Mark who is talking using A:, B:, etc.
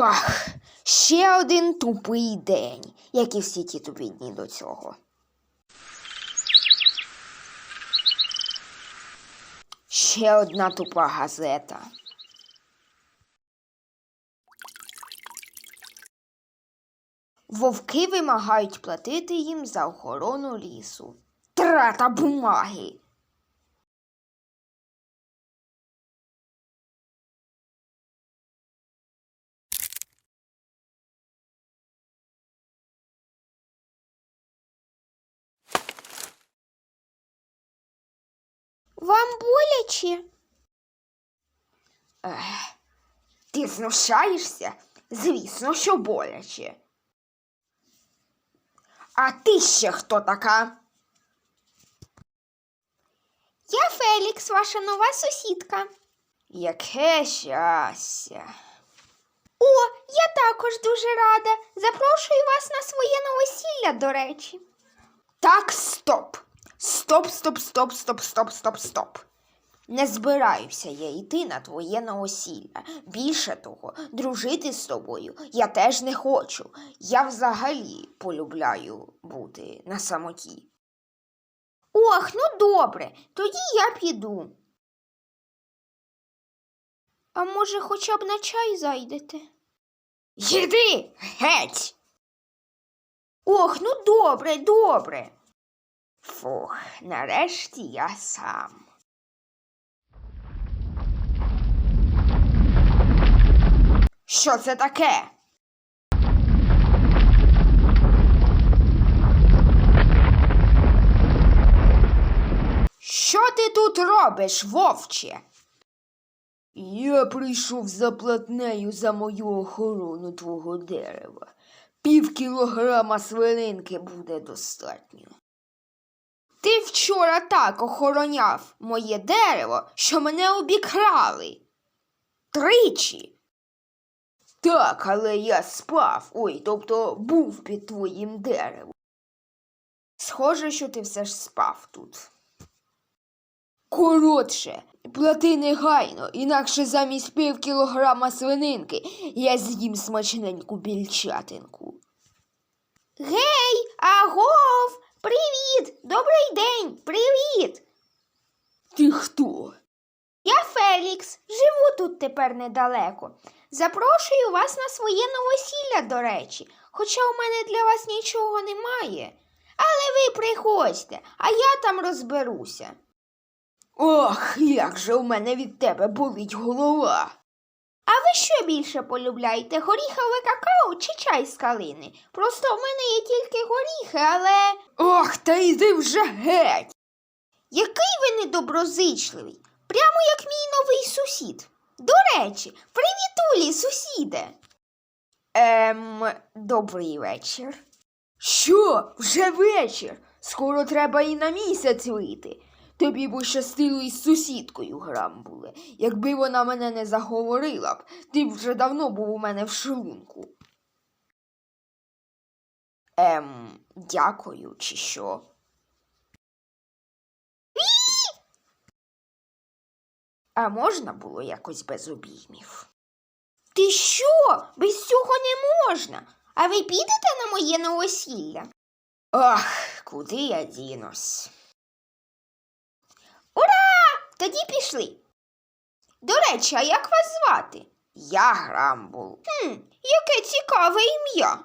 A: Ох, ще один тупий день, як і всі ті тупі дні до цього. Ще одна тупа газета. Вовки вимагають платити їм за охорону лісу. Трата бумаги. Вам боляче? Ех, ти знущаєшся? Звісно, що боляче. А ти ще хто така? Я Фелікс, ваша нова сусідка. Яке щастя. О, я також дуже рада. Запрошую вас на своє новосілля, до речі. Так, стоп. Стоп, стоп, стоп, стоп, стоп, стоп, стоп. Не збираюся я йти на твоє новосілля. Більше того, дружити з тобою я теж не хочу. Я взагалі полюбляю бути на самоті. Ох, ну добре, тоді я піду. А може, хоча б на чай зайдете? Йди геть. Ох, ну добре, добре. Фух, нарешті я сам. Що це таке? Що ти тут робиш, вовче? Я прийшов за платнею за мою охорону твого дерева. Пів кілограма свининки буде достатньо. Ти вчора так охороняв моє дерево, що мене обікрали. Тричі. Так, але я спав, ой, тобто був під твоїм деревом. Схоже, що ти все ж спав тут. Коротше, плати негайно, інакше замість пів кілограма свининки я з'їм смачненьку більчатинку. Гей, агов! Привіт! Добрий день! Привіт! Ти хто? Я Фелікс, живу тут тепер недалеко. Запрошую вас на своє новосілля, до речі, хоча у мене для вас нічого немає. Але ви приходьте, а я там розберуся. Ох, як же у мене від тебе болить голова. Ви що більше полюбляєте, горіхове какао чи чай з калини? Просто в мене є тільки горіхи, але. Ох, та йди вже геть. Який ви недоброзичливий, прямо як мій новий сусід. До речі, привітулі, сусіде. Ем, добрий вечір. Що? Вже вечір? Скоро треба і на місяць вийти. Тобі б щастило із сусідкою грамбуле. Якби вона мене не заговорила б, ти б вже давно був у мене в шлунку. Ем, дякую, чи що? А можна було якось без обіймів? Ти що? Без цього не можна. А ви підете на моє новосілля? Ах, куди я дінусь? Тоді пішли. До речі, а як вас звати? Я Грамбул. Хм, яке цікаве ім'я.